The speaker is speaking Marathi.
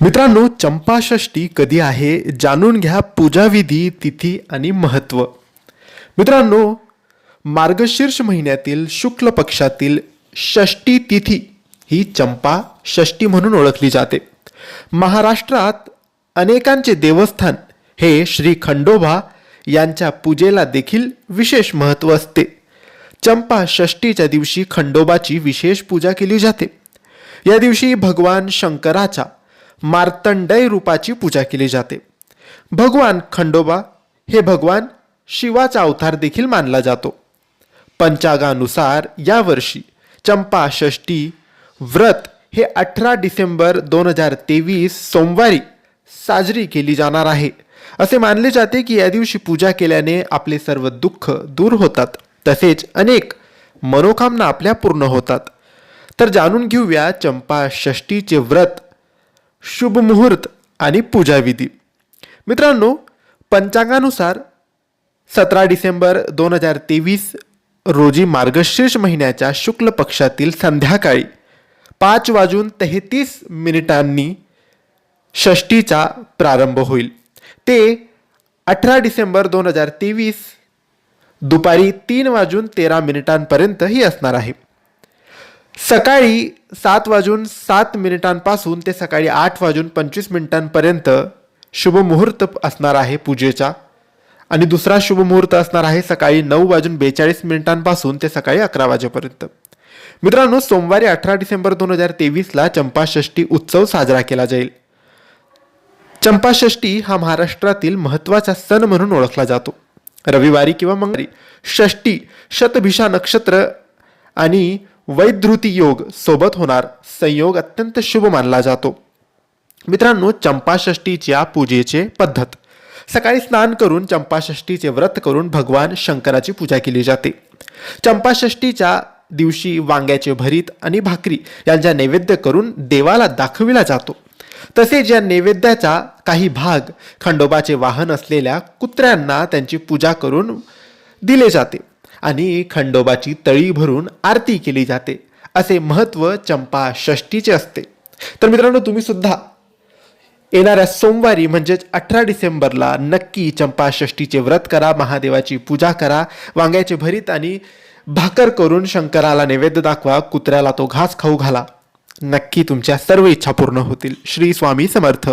मित्रांनो चंपाषष्टी कधी आहे? जाणून घ्या पूजाविधी तिथी आणि महत्त्व मित्रांनो मार्गशीर्ष महिन्यातील शुक्ल पक्षातील षष्टी तिथी ही चंपा षष्टी म्हणून ओळखली जाते. महाराष्ट्रात अनेकांचे देवस्थान हे श्री खंडोबा यांच्या पूजेला देखील विशेष महत्त्व असते. चंपा षष्टीच्या दिवशी खंडोबाची विशेष पूजा केली जाते. या दिवशी भगवान शंकराच्या मार्तंडय रूपाची पूजा केली जाते. भगवान खंडोबा हे भगवान शिवाचा अवतार देखील मानला जातो. पंचागानुसार यावर्षी चंपा षष्टी व्रत हे अठरा डिसेंबर दोन हजार तेवीस सोमवारी साजरी केली जाणार आहे. असे मानले जाते की या दिवशी पूजा केल्याने आपले सर्व दुःख दूर होतात. तसेच अनेक मनोकामना आपल्या पूर्ण होतात. तर जाणून घेऊया चंपा षष्टीचे व्रत शुभ मुहूर्त आणि पूजाविधी. मित्रांनो पंचांगानुसार सतरा डिसेंबर दोन हजार तेवीस रोजी मार्गशीर्ष महिन्याच्या शुक्ल पक्षातील संध्याकाळी पाच वाजून तेहतीस मिनिटांनी षष्टीचा प्रारंभ होईल. ते अठरा डिसेंबर दोन हजार तेवीस दुपारी तीन वाजून तेरा मिनिटांपर्यंतही असणार आहे. सकाळी सात वाजून सात मिनिटांपासून ते सकाळी आठ वाजून पंचवीस मिनिटांपर्यंत शुभमुहूर्त असणार आहे पूजेचा आणि दुसरा शुभमुहूर्त असणार आहे सकाळी नऊ वाजून बेचाळीस मिनिटांपासून ते सकाळी अकरा वाजेपर्यंत. मित्रांनो सोमवारी अठरा डिसेंबर दोन हजार तेवीसला चंपाषष्ठी उत्सव साजरा केला जाईल. चंपाषष्ठी हा महाराष्ट्रातील महत्त्वाचा सण म्हणून ओळखला जातो. रविवारी किंवा मंगळवारी षष्टी शतभिषा नक्षत्र आणि वैधृती योग सोबत होणार. संयोग अत्यंत शुभ मानला जातो. मित्रांनो चंपाषष्टीच्या पूजेचे पद्धत. सकाळी स्नान करून चंपाषष्टीचे व्रत करून भगवान शंकराची पूजा केली जाते. चंपाषष्टीच्या दिवशी वांग्याचे भरीत आणि भाकरी यांचा नैवेद्य करून देवाला दाखविला जातो. तसेच या नैवेद्याचा काही भाग खंडोबाचे वाहन असलेल्या कुत्र्यांना त्यांची पूजा करून दिले जाते. आणि खंडोबाची तळी भरून आरती केली जाते. असे महत्त्व चंपा षष्टीचे असते. तर मित्रांनो तुम्ही सुद्धा येणाऱ्या सोमवारी म्हणजेच अठरा डिसेंबरला नक्की चंपाषष्टीचे व्रत करा महादेवाची पूजा करा वांग्याचे भरीत आणि भाकर करून शंकराला नैवेद्य दाखवा कुत्र्याला तो घास खाऊ घाला. नक्की तुमच्या सर्व इच्छा पूर्ण होतील. श्री स्वामी समर्थ.